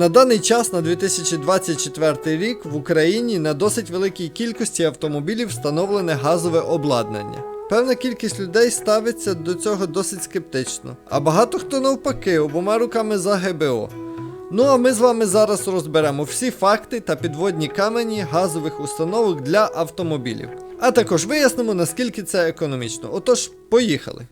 На даний час, на 2024 рік, в Україні на досить великій кількості автомобілів встановлене газове обладнання. Певна кількість людей ставиться до цього досить скептично, а багато хто навпаки обома руками за ГБО. Ну а ми з вами зараз розберемо всі факти та підводні камені газових установок для автомобілів. А також вияснимо, наскільки це економічно. Отож, поїхали.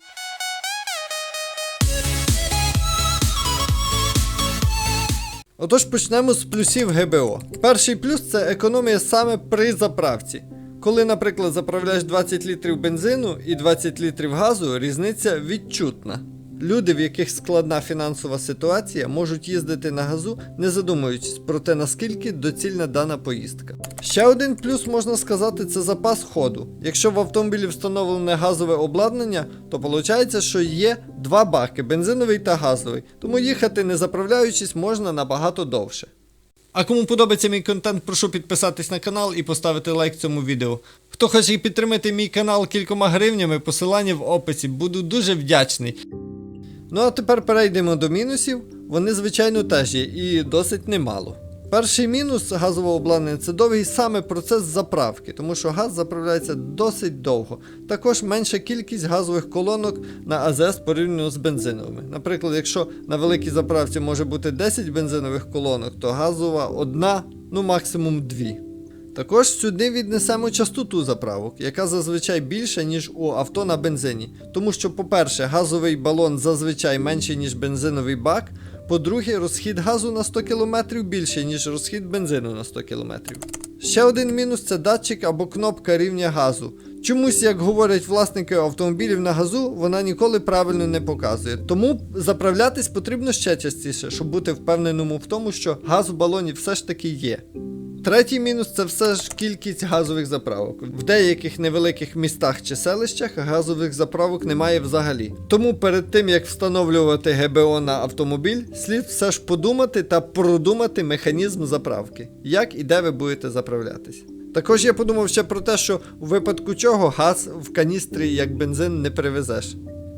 Отож почнемо з плюсів ГБО. Перший плюс це економія саме при заправці. Коли, наприклад, заправляєш 20 літрів бензину і 20 літрів газу, різниця відчутна. Люди, в яких складна фінансова ситуація, можуть їздити на газу, не задумуючись про те, наскільки доцільна дана поїздка. Ще один плюс можна сказати, це запас ходу. Якщо в автомобілі встановлене газове обладнання, то виходить, що є два баки бензиновий та газовий, тому їхати не заправляючись можна набагато довше. А кому подобається мій контент, прошу підписатись на канал і поставити лайк цьому відео. Хто хоче підтримати мій канал кількома гривнями, посилання в описі, буду дуже вдячний. Ну а тепер перейдемо до мінусів. Вони, звичайно, теж є і досить немало. Перший мінус газового обладнання це довгий саме процес заправки, тому що газ заправляється досить довго. Також менша кількість газових колонок на АЗС порівняно з бензиновими. Наприклад, якщо на великій заправці може бути 10 бензинових колонок, то газова одна, ну максимум дві. Також сюди віднесемо частоту заправок, яка зазвичай більша, ніж у авто на бензині. Тому що, по-перше, газовий балон зазвичай менший, ніж бензиновий бак. По-друге, розхід газу на 100 км більший, ніж розхід бензину на 100 км. Ще один мінус це датчик або кнопка рівня газу. Чомусь, як говорять власники автомобілів на газу, вона ніколи правильно не показує. Тому заправлятись потрібно ще частіше, щоб бути впевненому в тому, що газ в балоні все ж таки є. Третій мінус це все ж кількість газових заправок. В деяких невеликих містах чи селищах газових заправок немає взагалі. Тому перед тим як встановлювати ГБО на автомобіль, слід все ж подумати та продумати механізм заправки, як і де ви будете заправлятись. Також я подумав ще про те, що у випадку чого газ в каністрі як бензин не привезеш.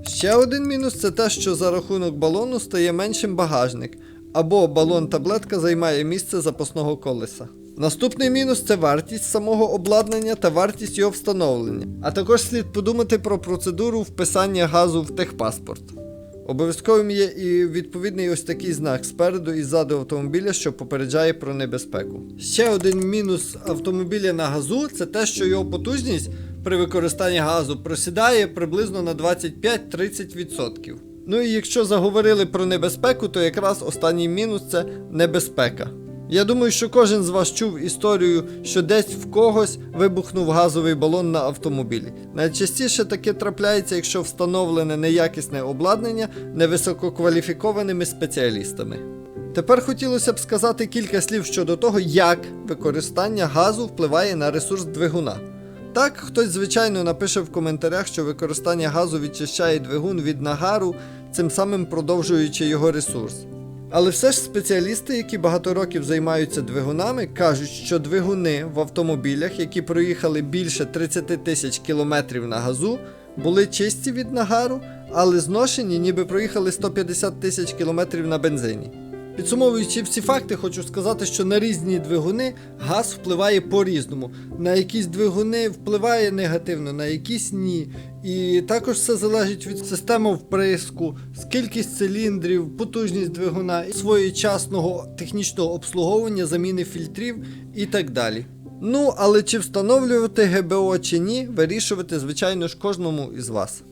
Ще один мінус це те, що за рахунок балону стає меншим багажник, або балон-таблетка займає місце запасного колеса. Наступний мінус це вартість самого обладнання та вартість його встановлення. А також слід подумати про процедуру вписання газу в техпаспорт. Обов'язковим є і відповідний ось такий знак спереду і ззаду автомобіля, що попереджає про небезпеку. Ще один мінус автомобіля на газу це те, що його потужність при використанні газу просідає приблизно на 25-30%. Ну і якщо заговорили про небезпеку, то якраз останній мінус це небезпека. Я думаю, що кожен з вас чув історію, що десь в когось вибухнув газовий балон на автомобілі. Найчастіше таке трапляється, якщо встановлене неякісне обладнання невисококваліфікованими спеціалістами. Тепер хотілося б сказати кілька слів щодо того, як використання газу впливає на ресурс двигуна. Так, хтось, звичайно, напише в коментарях, що використання газу відчищає двигун від нагару, цим самим продовжуючи його ресурс. Але все ж спеціалісти, які багато років займаються двигунами, кажуть, що двигуни в автомобілях, які проїхали більше 30 тисяч кілометрів на газу, були чисті від нагару, але зношені, ніби проїхали 150 тисяч кілометрів на бензині. Підсумовуючи всі факти, хочу сказати, що на різні двигуни газ впливає по-різному. На якісь двигуни впливає негативно, на якісь ні. І також все залежить від системи вприску, кількість циліндрів, потужність двигуна, своєчасного технічного обслуговування, заміни фільтрів і так далі. Ну, але чи встановлювати ГБО чи ні, вирішувати, звичайно ж, кожному із вас.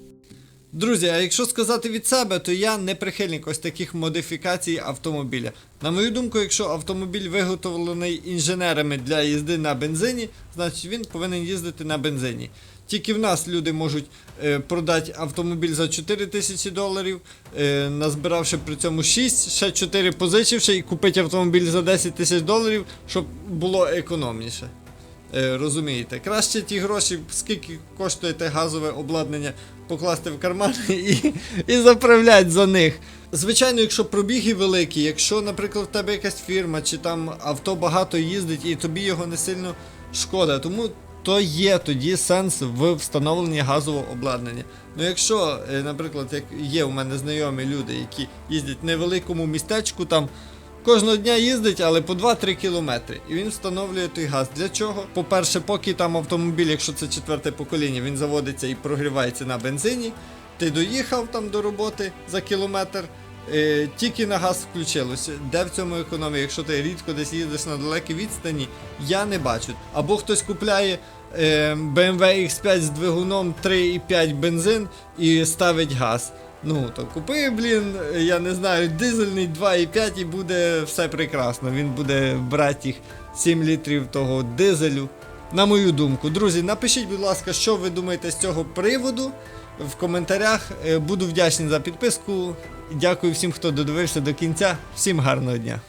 Друзі, а якщо сказати від себе, то я не прихильник ось таких модифікацій автомобіля. На мою думку, якщо автомобіль виготовлений інженерами для їзди на бензині, значить він повинен їздити на бензині. Тільки в нас люди можуть е, продати автомобіль за 4 тисячі доларів, е, назбиравши при цьому 6, ще 4 позичивши і купити автомобіль за 10 тисяч доларів, щоб було економніше. Е, розумієте, краще ті гроші, скільки коштує те газове обладнання, покласти в карман і, і заправляти за них. Звичайно, якщо пробіги великі, якщо, наприклад, в тебе якась фірма чи там авто багато їздить і тобі його не сильно шкода, тому то є тоді сенс в встановленні газового обладнання. Ну якщо, е, наприклад, як є у мене знайомі люди, які їздять в невеликому містечку, там кожного дня їздить, але по 2-3 кілометри. І він встановлює той газ. Для чого? По-перше, поки там автомобіль, якщо це четверте покоління, він заводиться і прогрівається на бензині. Ти доїхав там до роботи за кілометр. Е, тільки на газ включилося. Де в цьому економія? Якщо ти рідко десь їздиш на далекій відстані, я не бачу. Або хтось купляє е, BMW X5 з двигуном 3,5 бензин і ставить газ. Ну, то купи, блін, я не знаю, дизельний 2,5 і буде все прекрасно. Він буде брати їх 7 літрів того дизелю. На мою думку, друзі, напишіть, будь ласка, що ви думаєте з цього приводу в коментарях. Е, Буду вдячний за підписку. Дякую всім, хто додивився до кінця. Всім гарного дня.